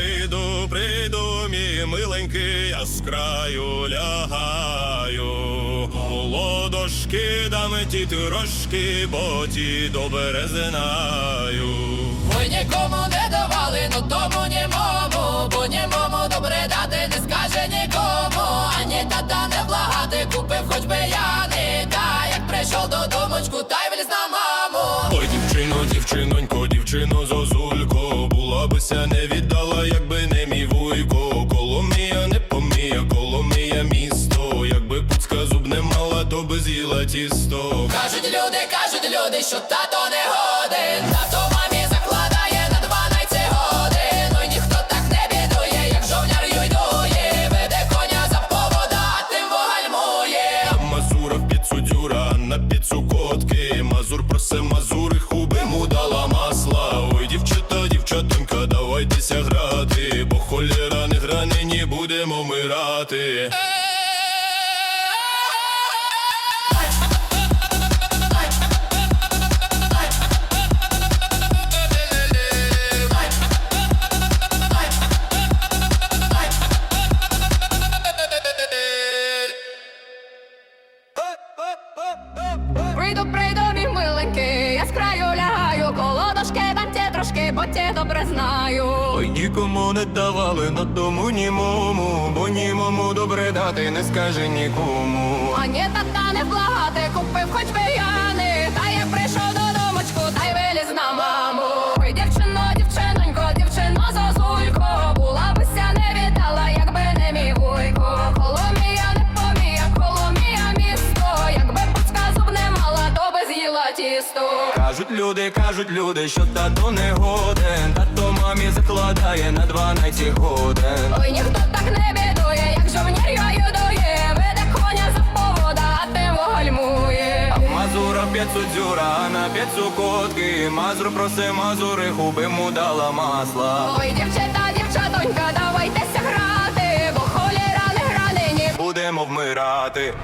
Прийду, прийду, мій миленький, я з краю лягаю. Ладошки дам ті трошки, бо ті добре знаю. Ой, нікому не давали, ну тому німому, бо німому добре дати не скаже нікому. Ані тата не благати, купив хоч би я не та як прийшов додомочку, та й була не віддала, якби не мій вуйко. Коломія не помія, Коломія місто. Якби пуцька зуб не мала, то би з'їла тісто. Кажуть люди, кажуть люди, що тато не годен. тато нині будемо мирати. Прийду, прийду, ті добре знаю. Ой, нікому не давали на тому німому, бо німому добре дати не скаже нікому. А ні, тата не благати, купив хоч би люди, кажуть люди, що тато не годен, тато мамі закладає на 12 годин. Ой, ніхто так не бідує, як жовнір йою дує, веде коня за повода, а тим гальмує. Мазура п'ятцу дзюра, а на п'ятцу котки. Мазур проси мазури, хуби му дала масла. Ой, дівчата, дівчатонька, давайтеся грати, бо холіра не гра нині. Будемо вмирати.